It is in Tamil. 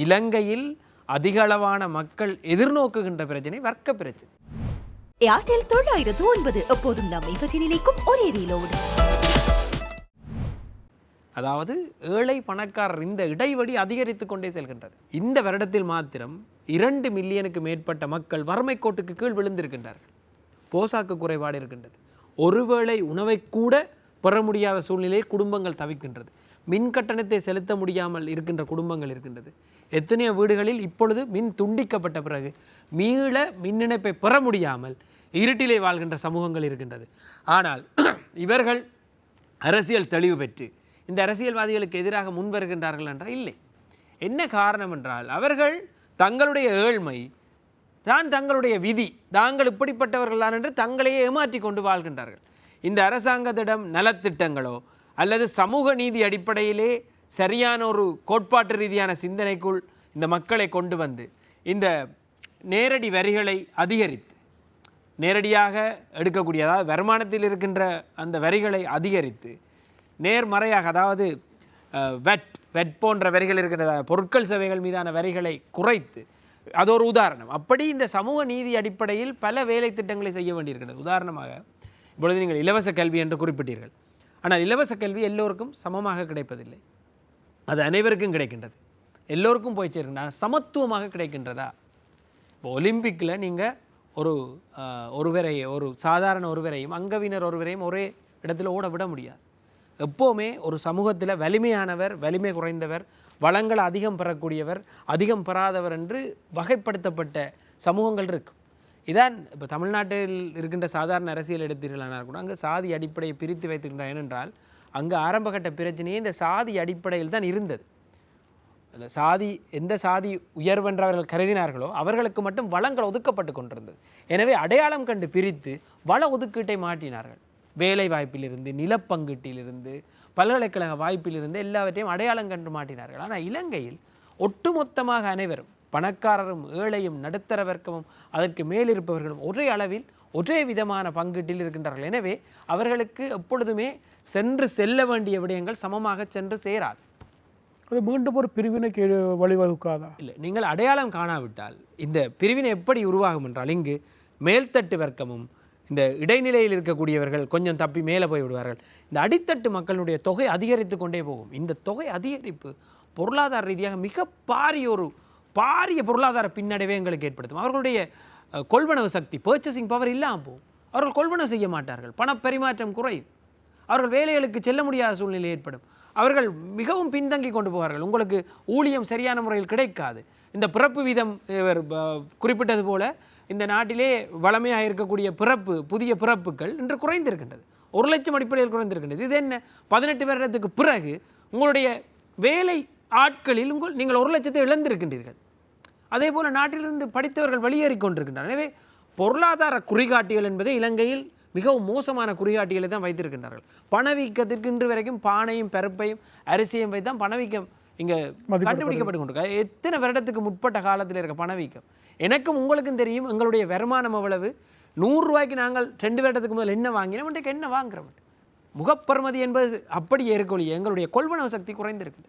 இலங்கையில் அதிக அளவான மக்கள் எதிர்நோக்குகின்ற பிரச்சனை வர்க்க பிரச்சனை. ஏர்டெல் தொள்ளாயிரத்து ஒன்பது. எப்போதும் நம்மை பற்றி நினைக்கும் ஒரே ரீலோடு. அதாவது ஏழை பணக்காரர் இந்த இடைவெளி அதிகரித்து கொண்டே செல்கின்றது. இந்த வருடத்தில் மாத்திரம் இரண்டு மில்லியனுக்கு மேற்பட்ட மக்கள் வறுமை கோட்டுக்கு கீழ் விழுந்திருக்கின்றார்கள். போசாக்கு குறைபாடு இருக்கின்றது. ஒருவேளை உணவை கூட பெற முடியாத சூழ்நிலையை குடும்பங்கள் தவிக்கின்றது. மின் கட்டணத்தை செலுத்த முடியாமல் இருக்கின்ற குடும்பங்கள் இருக்கின்றது. எத்தனையோ வீடுகளில் இப்பொழுது மின் துண்டிக்கப்பட்ட பிறகு மீள மின் இணைப்பை பெற முடியாமல் இருட்டிலே வாழ்கின்ற சமூகங்கள் இருக்கின்றது. ஆனால் இவர்கள் அரசியல் தெளிவு பெற்று இந்த அரசியல்வாதிகளுக்கு எதிராக முன்வருகின்றார்கள் என்றால் இல்லை. என்ன காரணம் என்றால் அவர்கள் தங்களுடைய ஏழ்மை தான் தங்களுடைய விதி தாங்கள் இப்படிப்பட்டவர்கள் தான் என்று தங்களையே ஏமாற்றி கொண்டு வாழ்கின்றார்கள். இந்த அரசாங்கத்திடம் நலத்திட்டங்களோ அல்லது சமூக நீதி அடிப்படையிலே சரியான ஒரு கோட்பாட்டு ரீதியான சிந்தனைக்குள் இந்த மக்களை கொண்டு வந்து இந்த நேரடி வரிகளை அதிகரித்து நேரடியாக எடுக்கக்கூடிய அதாவது வருமானத்தில் இருக்கின்ற அந்த வரிகளை அதிகரித்து நேர்மறையாக அதாவது வெட் வெட் போன்ற வரிகள் இருக்கின்ற பொருட்கள் சேவைகள் மீதான வரிகளை குறைத்து அது ஒரு உதாரணம். அப்படி இந்த சமூக நீதி அடிப்படையில் பல வேலை திட்டங்களை செய்ய வேண்டியிருக்கிறது. உதாரணமாக இப்பொழுது நீங்கள் இலவச கல்வி என்று குறிப்பிட்டீர்கள். ஆனால் இலவச கல்வி எல்லோருக்கும் சமமாக கிடைப்பதில்லை. அது அனைவருக்கும் கிடைக்கின்றது. எல்லோருக்கும் போய் சேருகின்றன சமத்துவமாக கிடைக்கின்றதா? இப்போ ஒலிம்பிக்கில் நீங்கள் ஒரு ஆஹ், ஒருவரை ஒரு சாதாரண ஒருவரையும் அங்கவினர் ஒருவரையும் ஒரே இடத்துல ஓட விட முடியாது. எப்போவுமே ஒரு சமூகத்தில் வலிமையானவர் வலிமை குறைந்தவர் வளங்களை அதிகம் பெறக்கூடியவர் அதிகம் பெறாதவர் என்று வகைப்படுத்தப்பட்ட சமூகங்கள் இருக்கும் இதான் இப்போ தமிழ்நாட்டில் இருக்கின்ற சாதாரண அரசியல் எடுத்தீர்களானால் கூட அங்கே சாதி அடிப்படையை பிரித்து வைத்திருக்கின்றார் ஏனென்றால் அங்கே ஆரம்பகட்ட பிரச்சனையே இந்த சாதி அடிப்படையில் தான் இருந்தது. அந்த சாதி எந்த சாதி உயர்வென்று அவர்கள் கருதினார்களோ அவர்களுக்கு மட்டும் வளங்கள் ஒதுக்கப்பட்டு கொண்டிருந்தது. எனவே அடையாளம் கண்டு பிரித்து வள ஒதுக்கீட்டை மாற்றினார்கள். வேலை வாய்ப்பிலிருந்து நிலப்பங்கீட்டிலிருந்து பல்கலைக்கழக வாய்ப்பிலிருந்து எல்லாவற்றையும் அடையாளம் கண்டு மாட்டினார்கள் ஆனால் இலங்கையில் ஒட்டுமொத்தமாக அனைவரும் பணக்காரரும் ஏழையும் நடுத்தர வர்க்கமும் அதற்கு மேலிருப்பவர்களும் ஒரே அளவில் ஒரே விதமான பங்கீட்டில் இருக்கின்றார்கள். எனவே அவர்களுக்கு எப்பொழுதுமே சென்று செல்ல வேண்டிய விடயங்கள் சமமாக சென்று சேராது. அது மீண்டும் ஒரு பிரிவினைக்கு வழிவகுக்காதா? இல்லை நீங்கள் அடையாளம் காணாவிட்டால் இந்த பிரிவினை எப்படி உருவாகும் என்றால் இங்கு மேல்தட்டு வர்க்கமும் இந்த இடைநிலையில் இருக்கக்கூடியவர்கள் கொஞ்சம் தப்பி மேலே போய் விடுவார்கள். இந்த அடித்தட்டு மக்களுடைய தொகை அதிகரித்து கொண்டே போகும். இந்த தொகை அதிகரிப்பு பொருளாதார ரீதியாக மிக பாரிய ஒரு பாரிய பொருளாதார பின்னடைவே எங்களுக்கு ஏற்படுத்தும். அவர்களுடைய கொள்வனவு சக்தி பர்ச்சேசிங் பவர் இல்லாமல் போகும். அவர்கள் கொள்வனவு செய்ய மாட்டார்கள். பணப்பரிமாற்றம் குறையும். அவர்கள் வேலைகளுக்கு செல்ல முடியாத சூழ்நிலை ஏற்படும். அவர்கள் மிகவும் பின்தங்கி கொண்டு போவார்கள். உங்களுக்கு ஊழியம் சரியான முறையில் கிடைக்காது. இந்த பிறப்பு வீதம் இவர் குறிப்பிட்டது போல இந்த நாட்டிலே வளமையாக இருக்கக்கூடிய பிறப்பு புதிய பிறப்புகள் இன்று குறைந்திருக்கின்றது. ஒரு லட்சம் அடிப்படையில் குறைந்திருக்கின்றது. இது என்ன? பதினெட்டு வருடத்துக்கு பிறகு உங்களுடைய வேலை ஆட்களில் உங்கள் நீங்கள் ஒரு லட்சத்தை இழந்திருக்கின்றீர்கள். அதே போல நாட்டிலிருந்து படித்தவர்கள் வெளியேறி கொண்டிருக்கின்றனர். எனவே பொருளாதார குறிகாட்டிகள் என்பதை இலங்கையில் மிகவும் மோசமான குறிகாட்டிகளை தான் வைத்திருக்கின்றார்கள். பணவீக்கத்திற்கு இன்று வரைக்கும் பானையும் பருப்பையும் அரிசியும் வைத்து தான் பணவீக்கம் இங்கே கண்டுபிடிக்கப்பட்டு கொண்டிருக்கு எத்தனை வருடத்துக்கு முற்பட்ட காலத்தில் இருக்க பணவீக்கம்? எனக்கும் உங்களுக்கும் தெரியும் எங்களுடைய வருமானம் எவ்வளவு? நூறு ரூபாய்க்கு நாங்கள் ரெண்டு வருடத்துக்கு முதல் என்ன வாங்கினோம்? இன்றைக்கு என்ன வாங்குறோம்? முகப்பெறுமதி என்பது அப்படியே இருக்கொழிய எங்களுடைய கொள்வனவு சக்தி குறைந்திருக்குது